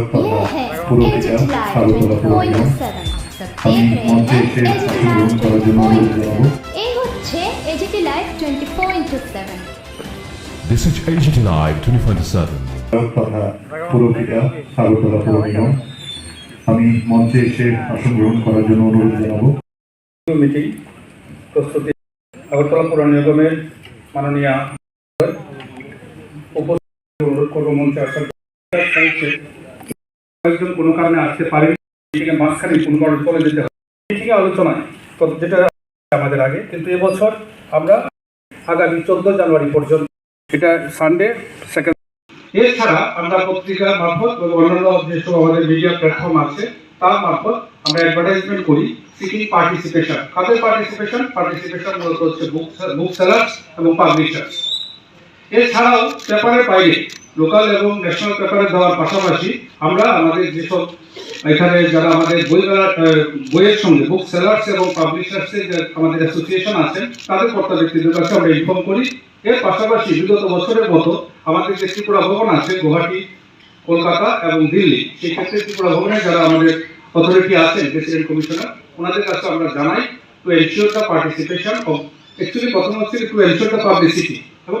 সারুতলা পুরোহিতা সারুতলা পুরোহিতা আমি মঞ্চে এসে অংশগ্রহণ করার This is AGT Live 24 করার জন্য অনুরোধ জানাব। কমিটি প্রস্তুতি আগরতলা পুর মাননীয় উপস্থিত অনুরোধ করব মঞ্চে আসার কয়েকজন কোনো কারণে আসতে পারেন মিটিংয়ের মাঝখানে কারণে চলে যেতে হয়। মিটিংয়ে আলোচনায় যেটা আমাদের আগে, কিন্তু এবছর আমরা আগামী চোদ্দ জানুয়ারি পর্যন্ত এটা সানডে সেকেন্ড এছাড়া আমরা পত্রিকার মারফত অন্যান্য যেসব আমাদের মিডিয়া প্ল্যাটফর্ম আছে, তার মারফত আমরা অ্যাডভার্টাইজমেন্ট করি সিকিং পার্টিসিপেশন কাদের পার্টিসিপেশন পার্টিসিপেশন মূলত হচ্ছে বুক বুক সেলার্স এবং পাবলিশার্স এছাড়াও পেপারের বাইরে, লোকাল এবং ন্যাশনাল পেপারে দেওয়ার পাশাপাশি আমরা আমাদের যেসব এখানে যারা আমাদের বই বইয়ের সঙ্গে বুক সেলার্স এবং পাবলিশার্সের যে আমাদের অ্যাসোসিয়েশন আছেন, তাদের কর্তা ব্যক্তিদের কাছে আমরা ইনফর্ম করি। এর পাশাপাশি বিগত বছরের মতো আমাদের যে ত্রিপুরা ভবন আছে, গুয়াহাটি, কলকাতা এবং দিল্লি, সেই ক্ষেত্রে ত্রিপুরা ভবনে যারা আমাদের অথরিটি আছেন প্রেসিডেন্ট কমিশনার ওনাদের কাছে আমরা জানাই to ensure the participation of actually প্রথম হচ্ছে to ensure the publicity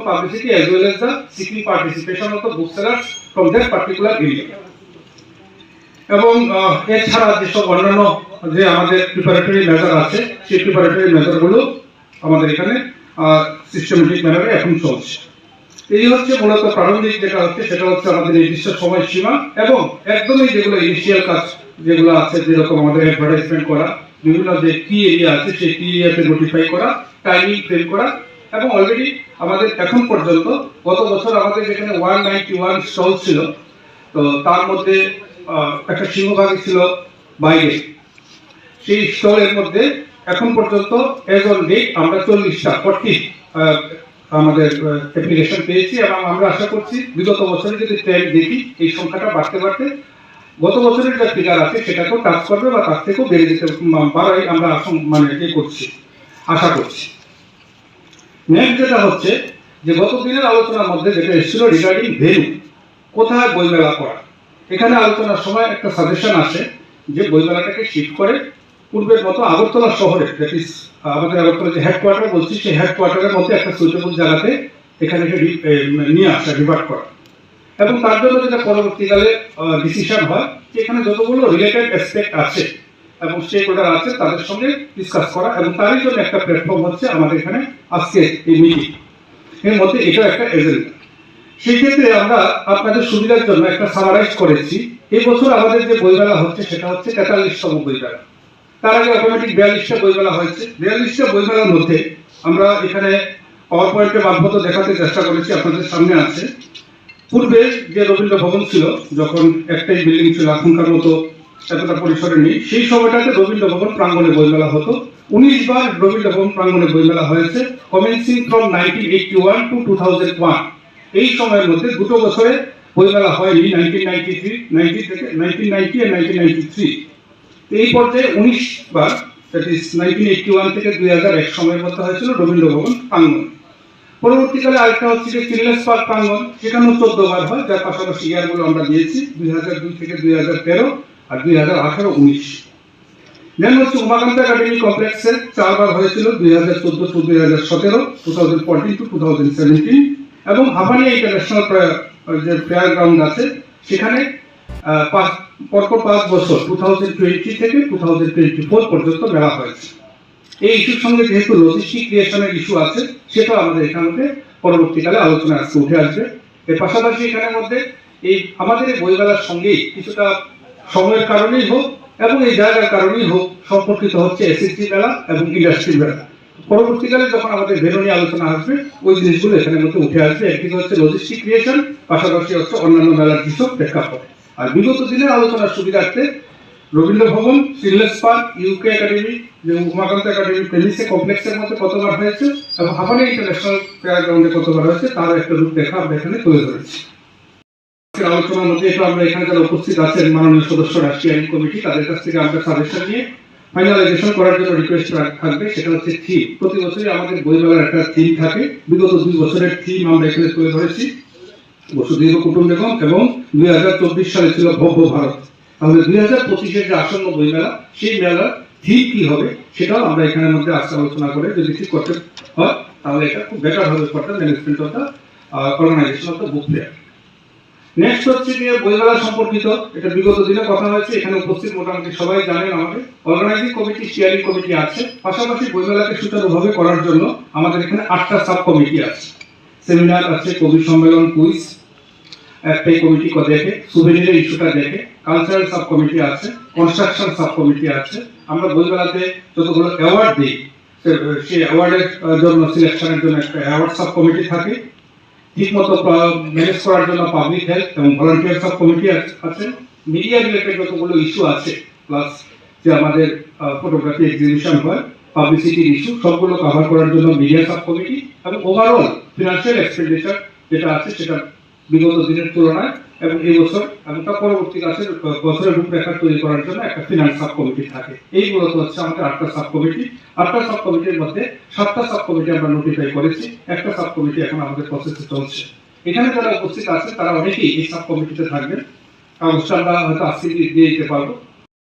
publicity as well as the seeking participation of the book sellers from that particular area এবং এছাড়া যেসব অন্যান্য যে আমাদের প্রিপারেটরি মেজার আছে, সেই প্রিপারেটরি মেজারগুলো আমাদের এখানে সিস্টেমেটিক ম্যানারে এখন চলছে। এই হচ্ছে মূলত প্রারম্ভিক যেটা হচ্ছে, সেটা হচ্ছে আমাদের নির্দিষ্ট সময়সীমা এবং একদমই যেগুলো ইনিশিয়াল কাজ যেগুলো আছে, যেরকম আমাদের অ্যাডভার্টাইজমেন্ট করা, বিভিন্ন যে কি এরিয়া আছে, সেই কি এরিয়াতে নোটিফাই করা টাইমিং ফ্রেম করা এবং অলরেডি আমাদের এখন পর্যন্ত গত বছর আমাদের যেখানে ওয়ান নাইনটি ওয়ান স্টল ছিল, তো তার মধ্যে একটা সিংহভাগই ছিল বাইরে। সেই স্টলের মধ্যে এখন পর্যন্ত এজ অন ডেট আমরা চল্লিশটা ফর্টি আমাদের অ্যাপ্লিকেশন পেয়েছি এবং আমরা আশা করছি বিগত বছরে যদি ট্রেন্ড দেখি, এই সংখ্যাটা বাড়তে বাড়তে গত বছরের যে ফিগার আছে সেটাকেও টাচ করবে বা তার থেকেও বেড়ে যেতে বাড়াই আমরা মানে এ করছি, আশা করছি। নেক্সট যেটা হচ্ছে, যে গত দিনের আলোচনার মধ্যে যেটা এসেছিল রিগার্ডিং ভেনু কোথায় বইমেলা করা? এখানে আলোচনার সময় একটা সাজেশন আসে যে বইমেলাটাকে শিফট করে পূর্বের মতো আগরতলা শহরে দ্যাট ইজ আমাদের আগরতলা যে হেডকোয়ার্টার বলছি, সেই হেডকোয়ার্টারের মধ্যে একটা সুইটেবল জায়গাতে এখানে নিয়ে আসা রিভার্ট করা। এবং তার জন্য যেটা পরবর্তীকালে ডিসিশন হয় যে এখানে যতগুলো রিলেটেড অ্যাসপেক্ট আছে এবং স্টেক হোল্ডার আছে, তাদের সঙ্গে ডিসকাস করা এবং তারই জন্য একটা প্ল্যাটফর্ম হচ্ছে আমাদের এখানে আজকে এই মিটিং এর মধ্যে এটা একটা এজেন্ডা সেই ক্ষেত্রে আমরা আপনাদের সুবিধার জন্য একটা সামারাইজ করেছি। এই বছর আমাদের যে বইমেলা হচ্ছে, সেটা হচ্ছে তেতাল্লিশতম বইমেলা। তার আগে অটোমেটিক বিয়াল্লিশটা বইমেলা হয়েছে। বিয়াল্লিশটা বইমেলার মধ্যে আমরা এখানে পাওয়ার পয়েন্টের মারফত দেখাতে চেষ্টা করেছি, আপনাদের সামনে আছে। পূর্বে যে রবীন্দ্র ভবন ছিল, যখন একটাই বিল্ডিং ছিল, এখনকার মতো এতটা পরিসরে নেই সেই সময়টাতে রবীন্দ্র ভবন প্রাঙ্গণে বইমেলা হতো। উনিশ বার রবীন্দ্র ভবন প্রাঙ্গণে বইমেলা হয়েছে commencing from nineteen eighty one to two thousand one এই সময়ের মধ্যে দুটো বছরে বইমেলা হয়নি নাইনটিন নাইনটি থ্রি নাইনটি থেকে নাইনটিন নাইনটি আর নাইনটিন নাইনটি থ্রি এই পর্যায়ে উনিশ বার that is nineteen eighty one থেকে দুই হাজার এক সময়ের মধ্যে হয়েছিল রবীন্দ্র ভবন প্রাঙ্গণ। পরবর্তীকালে আরেকটা হচ্ছে যে চিলড্রেন্স পার্ক প্রাঙ্গণ, সেখানেও চোদ্দ বার হয়, যার পাশাপাশি ইয়ারগুলো আমরা দিয়েছি, দুই হাজার দুই থেকে দুই হাজার তেরো। আর দুই হাজার আঠারো, উনিশ। দেন হচ্ছে উমাকান্ত একাডেমি কমপ্লেক্সে চারবার হয়েছিল, দুই হাজার চোদ্দ টু দুই হাজার সতেরো two thousand fourteen to two thousand seventeen এবং হাবানিয়া ইন্টারন্যাশনাল যে ফেয়ার গ্রাউন্ড আছে, সেখানে পাঁচ, পরপর পাঁচ বছর টু থাউজেন্ড টোয়েন্টি থেকে টু থাউজেন্ড টোয়েন্টি ফোর পর্যন্ত মেলা হয়েছে। এই ইস্যুর সঙ্গে যেহেতু লজিস্টিক ক্রিয়েশনের ইস্যু আছে সেটা আমাদের এখানে পরবর্তীকালে আলোচনা আজকে উঠে আসবে। এর পাশাপাশি এখানের মধ্যে এই, আমাদের বইমেলার সঙ্গেই কিছুটা সময়ের কারণেই হোক এবং এই জায়গার কারণেই হোক সম্পর্কিত হচ্ছে এসএসসি মেলা এবং ইন্ডাস্ট্রি মেলা। পরবর্তীকালে যখন আমাদের ভেনু আলোচনা আসবে, ওই জিনিসগুলো এখানে মধ্যে উঠে আসবে। একদিকে হচ্ছে লজিস্টিক ক্রিয়েশন পাশাপাশি হচ্ছে অন্যান্য মেলার কিছু প্রেক্ষাপট। আর বিগত দিনের আলোচনার সুবিধার্থে রবীন্দ্র ভবন চিলড্রেন্স পার্ক ইউকে একাডেমি যে উমাকান্ত একাডেমি প্রেমিসে কমপ্লেক্সের মধ্যে কতবার হয়েছে এবং হাবানি ইন্টারন্যাশনাল ফেয়ার গ্রাউন্ডে কতবার হয়েছে তার একটা রূপরেখা আমরা এখানে তুলে ধরেছি। আজকের আলোচনার মধ্যে একটু আমরা এখানে যারা উপস্থিত আছেন মাননীয় সদস্য রাশিয়ান কমিটি, তাদের কাছ থেকে আমরা সাজেশন নিয়ে ফাইনালাইজেশন করার জন্য রিকোয়েস্ট থাকবে। সেটা হচ্ছে থিম প্রতি বছরই আমাদের বইমেলার একটা থিম থাকে। বিগত দুই বছরের থিম আমরা এখানে তুলে ধরেছি। বসুধৈব কুটুম্বকম এবং দুই হাজার চব্বিশ সালে ছিল ভব্য ভারত। তাহলে দুই হাজার পঁচিশের যে আসন্ন বইমেলা, সেই মেলার থিম কি হবে সেটাও আমরা এখানের মধ্যে আজকে আলোচনা করে যদি ঠিক করতে হয়, তাহলে এটা খুব বেটার হবে for management of the organisation of the book fair next হচ্ছে গিয়ে বইমেলা সম্পর্কিত, এটা বিগত দিনে কথা হয়েছে, এখানে উপস্থিত মোটামুটি সবাই জানেন আমাদের অর্গানাইজিং কমিটি স্টিয়ারিং কমিটি আছে, পাশাপাশি বইমেলাকে সুচারুভাবে করার জন্য আমাদের এখানে আটটা সাব কমিটি আছে। সেমিনার আছে, কবি সম্মেলন কুইজ একটাই কমিটি দেখে সুভেনিরের ইস্যুটা দেখে কালচারাল সাব কমিটি আছে কনস্ট্রাকশন সাব কমিটি আছে। আমরা বইমেলাতে যতগুলো অ্যাওয়ার্ড দিই সেই অ্যাওয়ার্ডের জন্য সিলেকশনের জন্য একটা অ্যাওয়ার্ড সাব কমিটি থাকে। ঠিকমতো ম্যানেজ করার জন্য পাবলিক হেলথ এবং ভলান্টিয়ার সব কমিটি আছে। মিডিয়া রিলেটেড যতগুলো ইস্যু আছে প্লাস যে আমাদের ফটোগ্রাফি এক্সিবিশন হয় পাবলিসিটির ইস্যু সবগুলো কভার করার জন্য মিডিয়া সাব কমিটি এবং ওভারঅল ফিনান্সিয়াল এক্সপেন্ডিচার যেটা আছে, সেটা বিগত দিনের তুলনায় এবং এই বছর এবং তার পরবর্তী কাছে বছরের রূপরেখা তৈরি করার জন্য একটা ফিনান্স সাব কমিটি থাকে। এই মূলত হচ্ছে আমাদের আটটা সাব কমিটি আটটা সাব কমিটির মধ্যে সাতটা সাব কমিটি আমরা নোটিফাই করেছি। একটা সাব কমিটি এখন আমাদের প্রসেসে চলছে। এখানে যারা উপস্থিত আছে তারা অনেকেই এই সাব কমিটিতে থাকবেন। কাগজটা আমরা হয়তো আজকে দিয়ে দিয়ে দিতে পারব।